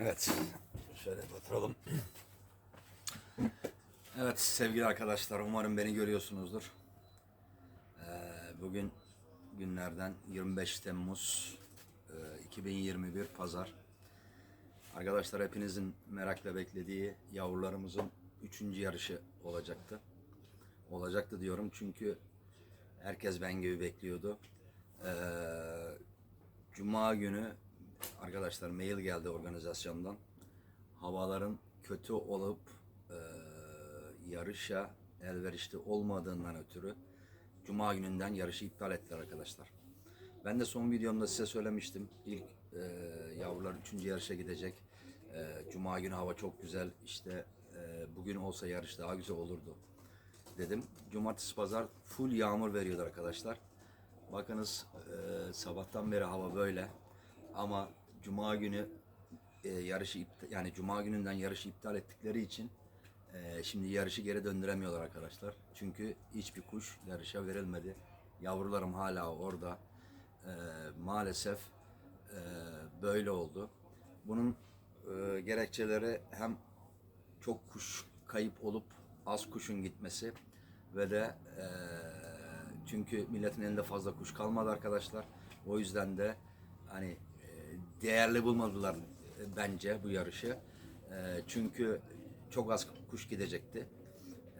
Evet. Şöyle oturalım. Evet sevgili arkadaşlar umarım beni görüyorsunuzdur. Ee, bugün günlerden 25 Temmuz e, 2021 Pazar. Arkadaşlar hepinizin merakla beklediği yavrularımızın 3. yarışı olacaktı. Olacaktı diyorum çünkü herkes ben gibi bekliyordu. Ee, Cuma günü arkadaşlar mail geldi organizasyondan. Havaların kötü olup e, yarışa elverişli olmadığından ötürü Cuma gününden yarışı iptal ettiler arkadaşlar. Ben de son videomda size söylemiştim. İlk e, yavrular 3. yarışa gidecek. E, Cuma günü hava çok güzel. İşte e, bugün olsa yarış daha güzel olurdu dedim. Cumartesi pazar full yağmur veriyordu arkadaşlar. Bakınız e, sabahtan beri hava böyle. Ama cuma günü e, yarışı yani cuma gününden yarışı iptal ettikleri için e, şimdi yarışı geri döndüremiyorlar arkadaşlar. Çünkü hiçbir kuş yarışa verilmedi. Yavrularım hala orada. E, maalesef e, böyle oldu. Bunun e, gerekçeleri hem çok kuş kayıp olup az kuşun gitmesi ve de e, çünkü milletin elinde fazla kuş kalmadı arkadaşlar. O yüzden de hani değerli bulmadılar e, bence bu yarışı. E, çünkü çok az kuş gidecekti.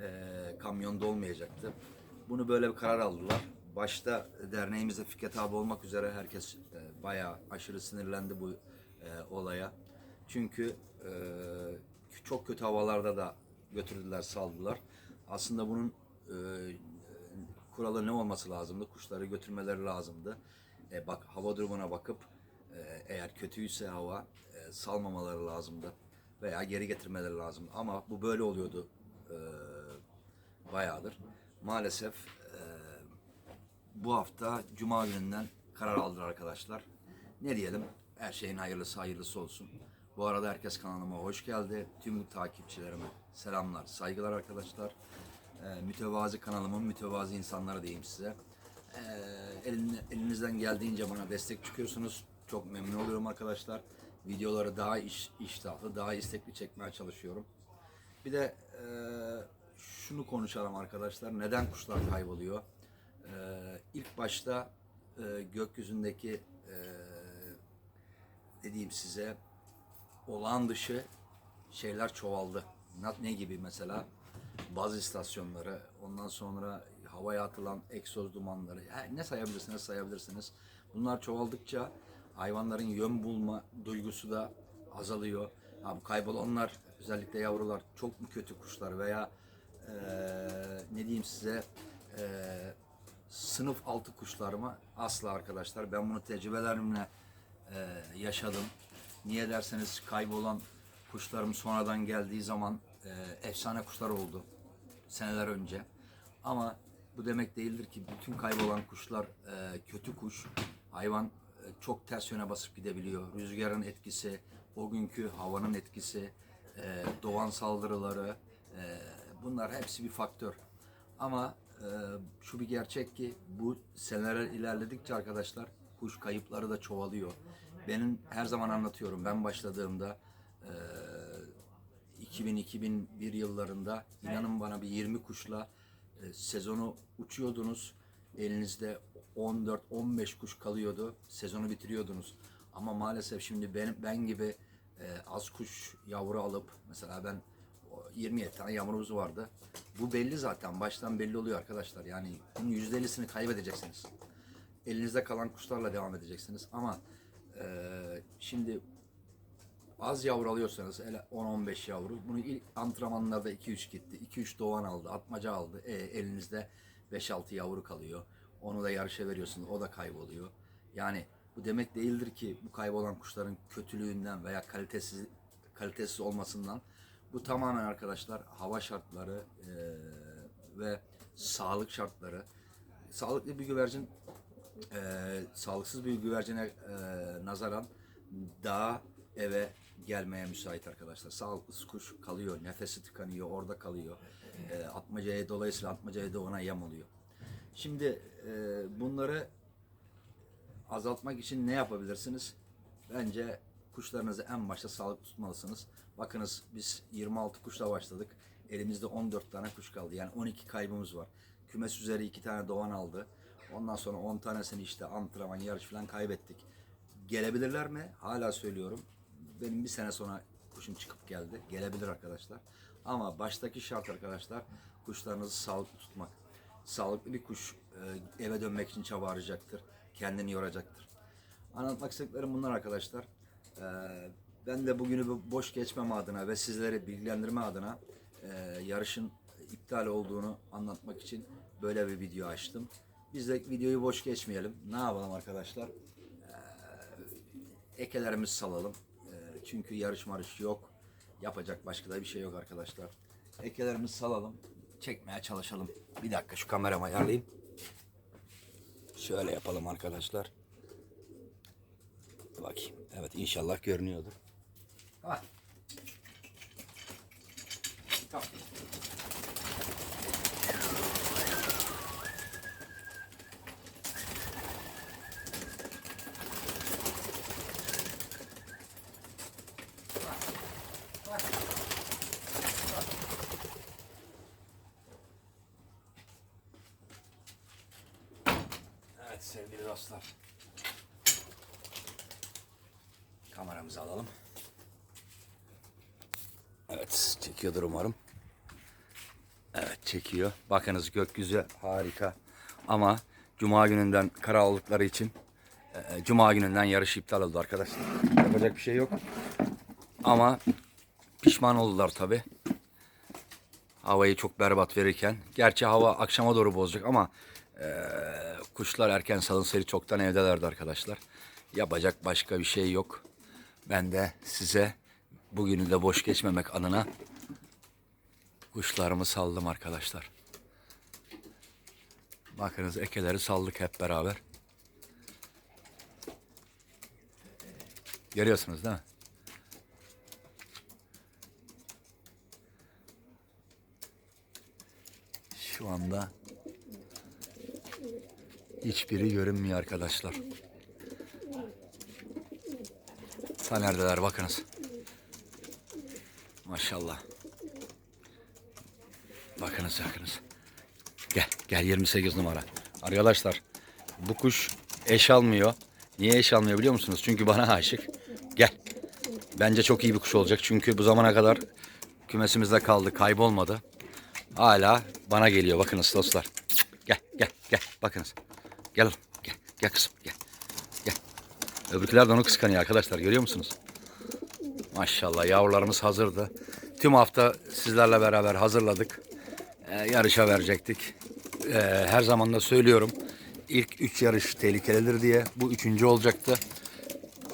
E, kamyon dolmayacaktı. Bunu böyle bir karar aldılar. Başta derneğimizde Fikret abi olmak üzere herkes e, bayağı aşırı sinirlendi bu olaya. Çünkü çok kötü havalarda da götürdüler, saldılar. Aslında bunun kuralı ne olması lazımdı? Kuşları götürmeleri lazımdı. E, bak hava durumuna bakıp eğer kötüyse hava e, salmamaları lazımdı veya geri getirmeleri lazımdı. Ama bu böyle oluyordu e, bayağıdır. Maalesef e, bu hafta Cuma gününden karar aldılar arkadaşlar. Ne diyelim? Her şeyin hayırlısı hayırlısı olsun. Bu arada herkes kanalıma hoş geldi. Tüm takipçilerime selamlar, saygılar arkadaşlar. Ee, mütevazi kanalımın mütevazi insanları diyeyim size. Ee, elin- elinizden geldiğince bana destek çıkıyorsunuz. Çok memnun oluyorum arkadaşlar. Videoları daha iş, iştahlı, daha istekli çekmeye çalışıyorum. Bir de e, şunu konuşalım arkadaşlar. Neden kuşlar kayboluyor? E, ilk başta e, gökyüzündeki e, dediğim size olağan dışı şeyler çoğaldı. Ne- gibi mesela? Baz istasyonları, ondan sonra havaya atılan egzoz dumanları, ne sayabilirsiniz sayabilirsiniz. Bunlar çoğaldıkça hayvanların yön bulma duygusu da azalıyor. Ha, bu kaybolanlar, özellikle yavrular çok mu kötü kuşlar veya eee, ne diyeyim size eee, sınıf altı kuşlar mı? Asla arkadaşlar. Ben bunu tecrübelerimle eee, yaşadım. Niye derseniz kaybolan kuşlarım sonradan geldiği zaman eee, efsane kuşlar oldu seneler önce. Ama bu demek değildir ki bütün kaybolan kuşlar eee, kötü kuş. Hayvan çok ters yöne basıp gidebiliyor. Rüzgarın etkisi, o günkü havanın etkisi, eee, doğan saldırıları, eee, bunlar hepsi bir faktör. Ama e, şu bir gerçek ki bu seneler ilerledikçe arkadaşlar kuş kayıpları da çoğalıyor. Benim her zaman anlatıyorum. Ben başladığımda e, 2000-2001 yıllarında inanın bana bir 20 kuşla e, sezonu uçuyordunuz. Elinizde 14-15 kuş kalıyordu. Sezonu bitiriyordunuz. Ama maalesef şimdi ben, ben gibi e, az kuş yavru alıp mesela ben o 27 tane yavrumuz vardı. Bu belli zaten. Baştan belli oluyor arkadaşlar. Yani bunun %50'sini kaybedeceksiniz. Elinizde kalan kuşlarla devam edeceksiniz. Ama e, şimdi az yavru alıyorsanız hele 10-15 yavru bunu ilk antrenmanlarda 2-3 gitti. 2-3 doğan aldı, atmaca aldı. E, elinizde 5-6 yavru kalıyor. Onu da yarışa veriyorsunuz. O da kayboluyor. Yani bu demek değildir ki bu kaybolan kuşların kötülüğünden veya kalitesiz kalitesiz olmasından. Bu tamamen arkadaşlar hava şartları e, ve sağlık şartları. Sağlıklı bir güvercin e, sağlıksız bir güvercine e, nazaran daha eve gelmeye müsait arkadaşlar. Sağlıksız kuş kalıyor, nefesi tıkanıyor, orada kalıyor. E, atmacaya dolayısıyla atmacaya da ona yem oluyor. Şimdi e, bunları azaltmak için ne yapabilirsiniz? Bence kuşlarınızı en başta sağlıklı tutmalısınız. Bakınız biz 26 kuşla başladık. Elimizde 14 tane kuş kaldı. Yani 12 kaybımız var. Kümes üzeri 2 tane doğan aldı. Ondan sonra 10 tanesini işte antrenman, yarış falan kaybettik. Gelebilirler mi? Hala söylüyorum. Benim bir sene sonra kuşum çıkıp geldi. Gelebilir arkadaşlar. Ama baştaki şart arkadaşlar kuşlarınızı sağlıklı tutmak. Sağlıklı bir kuş e, eve dönmek için çaba arayacaktır. Kendini yoracaktır. Anlatmak istediklerim bunlar arkadaşlar. Ee, ben de bugünü bu boş geçmem adına ve sizleri bilgilendirme adına e, yarışın iptal olduğunu anlatmak için böyle bir video açtım. Biz de videoyu boş geçmeyelim. Ne yapalım arkadaşlar? Ee, salalım. Çünkü yarış marış yok. Yapacak başka da bir şey yok arkadaşlar. Ekelerimizi salalım. Çekmeye çalışalım. Bir dakika şu kameramı ayarlayayım. Şöyle yapalım arkadaşlar. Bakayım. Evet inşallah görünüyordur. Ha. Tamam. Dostlar. Kameramızı alalım. Evet çekiyordur umarım. Evet çekiyor. Bakınız gökyüzü harika. Ama Cuma gününden kara oldukları için e, Cuma gününden yarış iptal oldu arkadaşlar. Yapacak bir şey yok. Ama pişman oldular tabi. Havayı çok berbat verirken. Gerçi hava akşama doğru bozacak ama e, kuşlar erken salınsaydı çoktan evdelerdi arkadaşlar. Yapacak başka bir şey yok. Ben de size bugünü de boş geçmemek adına kuşlarımı saldım arkadaşlar. Bakınız ekeleri saldık hep beraber. Görüyorsunuz değil mi? Şu anda hiçbiri görünmüyor arkadaşlar. Ta neredeler bakınız. Maşallah. Bakınız bakınız. Gel gel 28 numara. Arkadaşlar bu kuş eş almıyor. Niye eş almıyor biliyor musunuz? Çünkü bana aşık. Gel. Bence çok iyi bir kuş olacak. Çünkü bu zamana kadar kümesimizde kaldı. Kaybolmadı. Hala bana geliyor. Bakınız dostlar. Gel gel gel. Bakınız. Gel. Gel. Gel kızım. Gel. Gel. Öbürküler de onu kıskanıyor arkadaşlar. Görüyor musunuz? Maşallah yavrularımız hazırdı. Tüm hafta sizlerle beraber hazırladık. Ee, yarışa verecektik. Ee, her zaman da söylüyorum. İlk üç yarış tehlikelidir diye. Bu üçüncü olacaktı.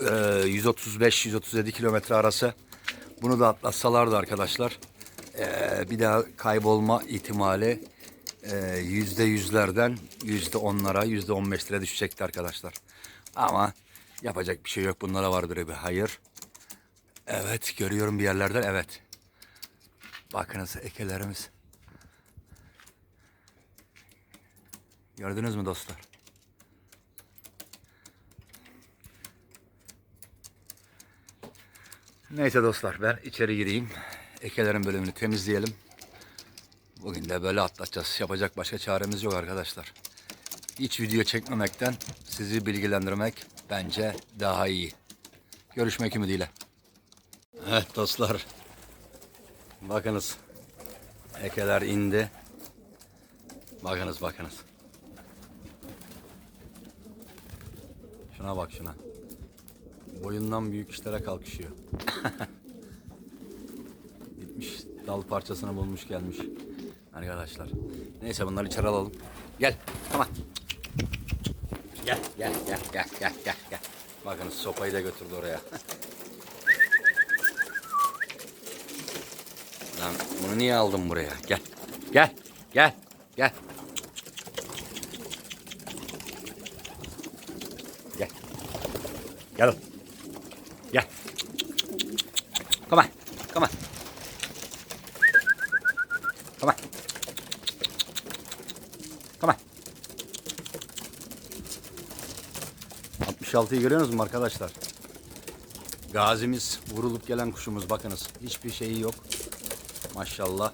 Ee, 135-137 kilometre arası. Bunu da atlatsalardı arkadaşlar. ee, bir daha kaybolma ihtimali yüzde yüzlerden yüzde onlara, yüzde on beşlere düşecekti arkadaşlar. Ama yapacak bir şey yok. Bunlara vardır bir hayır. Evet görüyorum bir yerlerden evet. Bakınız ekelerimiz. Gördünüz mü dostlar? Neyse dostlar ben içeri gireyim. Ekelerin bölümünü temizleyelim. Bugün de böyle atlatacağız. Yapacak başka çaremiz yok arkadaşlar. Hiç video çekmemekten sizi bilgilendirmek bence daha iyi. Görüşmek ümidiyle. Evet dostlar. Bakınız. Ekeler indi. Bakınız bakınız. Şuna bak şuna. Boyundan büyük işlere kalkışıyor. Gitmiş dal parçasını bulmuş gelmiş. Arkadaşlar. Neyse bunları içeri alalım. Gel. Tamam. Gel gel gel gel gel gel gel. Bakınız sopayı da götürdü oraya. Lan bunu niye aldım buraya? Gel. Gel. Gel. Gel. Gel. Gel. Gel. Come on. Come on. Come on. Come on. 66'yı görüyorsunuz mu arkadaşlar? Gazimiz vurulup gelen kuşumuz bakınız. Hiçbir şeyi yok. Maşallah.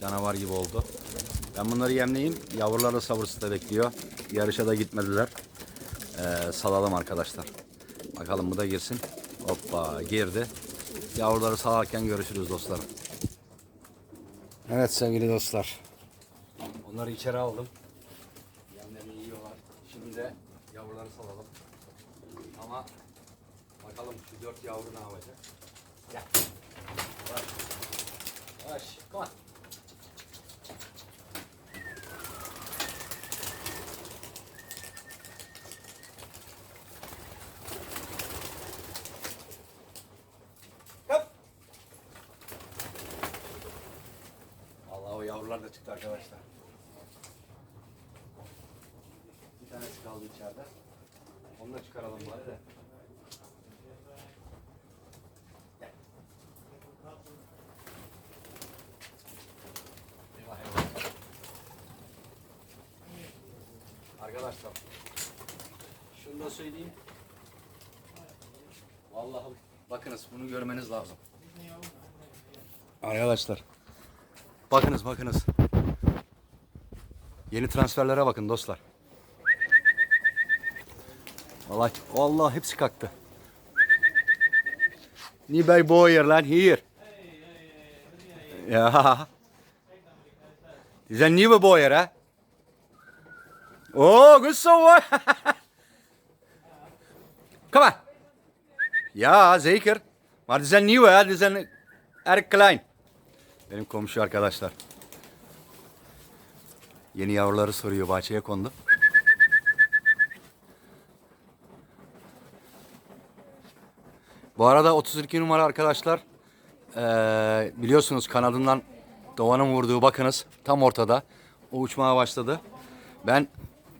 Canavar gibi oldu. Ben bunları yemleyeyim. Yavrular da sabırsızla bekliyor. Yarışa da gitmediler. Ee, salalım arkadaşlar. Bakalım bu da girsin. Hoppa girdi. Yavruları salarken görüşürüz dostlarım. Evet sevgili dostlar. Onları içeri aldım. Yemlerini yiyorlar. Şimdi de yavruları salalım. Ama bakalım şu dört yavru ne yapacak. Gel. Yavaş. Yavaş. Come on. Yavrular da çıktı arkadaşlar. Bir tanesi kaldı içeride. Onu da çıkaralım bari de. Eyvah eyvah. Arkadaşlar şunu da söyleyeyim. Vallahi bakınız bunu görmeniz lazım. Arkadaşlar bakınız bakınız. Yeni transferlere bakın dostlar. Vallahi vallahi hepsi kalktı. Nibay boyer lan hier. Ja. Die zijn nieuwe boyer hè? Oh, goed zo hoor. Kom maar. Ja, zeker. Maar die zijn nieuw hè, die zijn klein. Benim komşu arkadaşlar. Yeni yavruları soruyor bahçeye kondu. Bu arada 32 numara arkadaşlar. Eee, biliyorsunuz kanadından Doğan'ın vurduğu bakınız tam ortada. O uçmaya başladı. Ben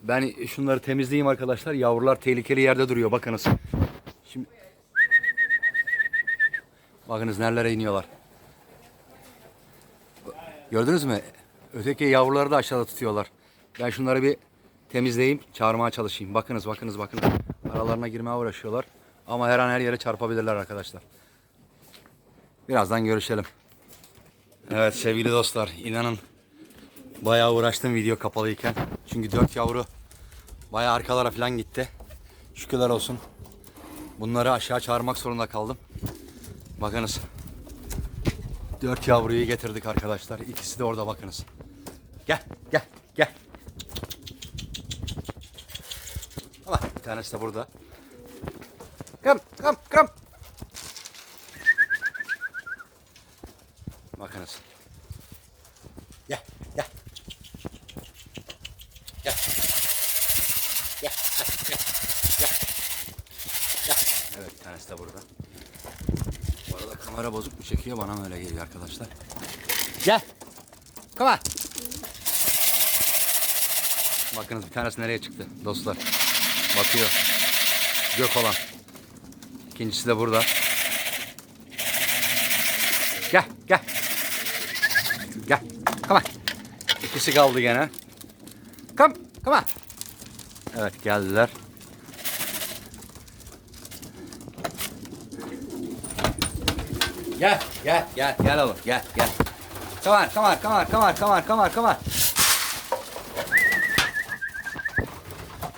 ben şunları temizleyeyim arkadaşlar. Yavrular tehlikeli yerde duruyor bakınız. Şimdi Bakınız nerelere iniyorlar. Gördünüz mü? Öteki yavruları da aşağıda tutuyorlar. Ben şunları bir temizleyeyim, çağırmaya çalışayım. Bakınız, bakınız, bakınız. Aralarına girmeye uğraşıyorlar. Ama her an her yere çarpabilirler arkadaşlar. Birazdan görüşelim. Evet sevgili dostlar, inanın bayağı uğraştım video kapalıyken. Çünkü dört yavru bayağı arkalara falan gitti. Şükürler olsun. Bunları aşağı çağırmak zorunda kaldım. Bakınız. Dört yavruyu getirdik arkadaşlar. İkisi de orada bakınız. Gel, gel, gel. Ama bir tanesi de burada. Kam, kam, kam. Bakınız. Gel. Gel. Gel, gel, gel, gel. Gel. Evet, bir tanesi de burada. Bu arada kamera bozuk mu çekiyor bana mı öyle geliyor arkadaşlar. Gel. Come on. Bakınız bir tanesi nereye çıktı dostlar. Bakıyor. Gök olan. İkincisi de burada. Gel gel. Gel. Come on. İkisi kaldı gene. Come. Come on. Evet geldiler. Gel, gel, gel, gel oğlum, gel, gel. Come on, come on, come on, come on, come on, come on, come on.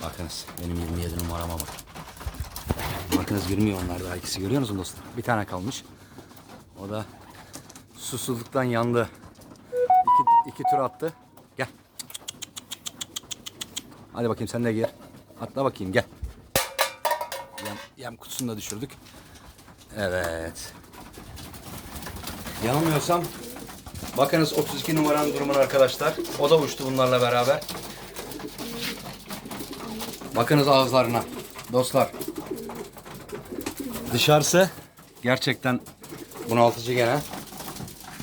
Bakınız, benim 27 numarama bak. Bakınız girmiyor onlar daha ikisi görüyor musunuz dostlar? Bir tane kalmış. O da susuzluktan yandı. İki, iki tur attı. Gel. Hadi bakayım sen de gir. Atla bakayım gel. Yem, yem kutusunu da düşürdük. Evet. Yanılmıyorsam bakınız 32 numaranın durumuna arkadaşlar. O da uçtu bunlarla beraber. Bakınız ağızlarına dostlar. Dışarısı gerçekten bunaltıcı gene.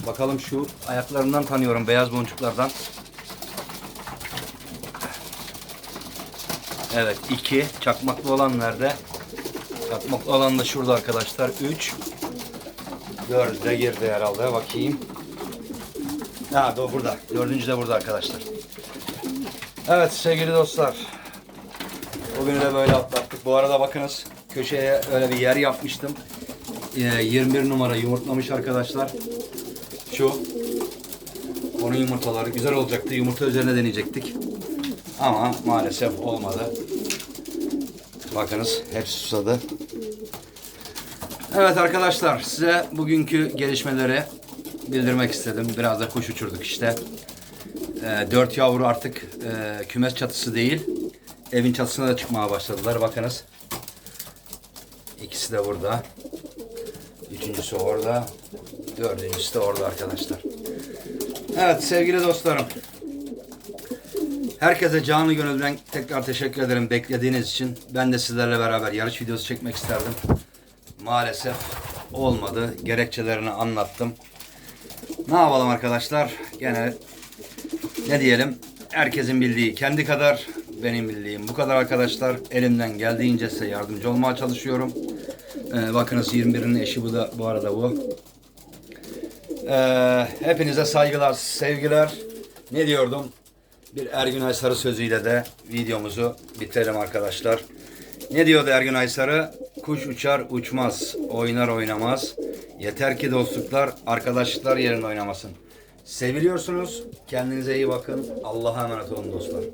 Bakalım şu ayaklarından tanıyorum beyaz boncuklardan. Evet iki çakmaklı olan nerede? Çakmaklı olan da şurada arkadaşlar. Üç. Dördü de girdi herhalde. Bakayım. Ha do burada. Dördüncü de burada arkadaşlar. Evet sevgili dostlar. Bugünü de böyle atlattık. Bu arada bakınız köşeye öyle bir yer yapmıştım. e, 21 numara yumurtlamış arkadaşlar. Şu. Onun yumurtaları güzel olacaktı. Yumurta üzerine deneyecektik. Ama maalesef olmadı. Bakınız hepsi susadı. Evet arkadaşlar size bugünkü gelişmeleri bildirmek istedim. Biraz da kuş uçurduk işte. Ee, dört yavru artık e, kümes çatısı değil. Evin çatısına da çıkmaya başladılar. Bakınız. İkisi de burada. Üçüncüsü orada. Dördüncüsü de orada arkadaşlar. Evet sevgili dostlarım. Herkese canı gönülden tekrar teşekkür ederim beklediğiniz için. Ben de sizlerle beraber yarış videosu çekmek isterdim. Maalesef olmadı. Gerekçelerini anlattım. Ne yapalım arkadaşlar? Gene ne diyelim? Herkesin bildiği kendi kadar benim bildiğim bu kadar arkadaşlar. Elimden geldiğince size yardımcı olmaya çalışıyorum. Ee, bakınız 21'in eşi bu da bu arada bu. Ee, hepinize saygılar, sevgiler. Ne diyordum? Bir Ergün Aysarı sözüyle de videomuzu bitirelim arkadaşlar. Ne diyordu Ergün Aysarı? Kuş uçar uçmaz, oynar oynamaz. Yeter ki dostluklar, arkadaşlıklar yerinde oynamasın. Seviliyorsunuz. Kendinize iyi bakın. Allah'a emanet olun dostlar.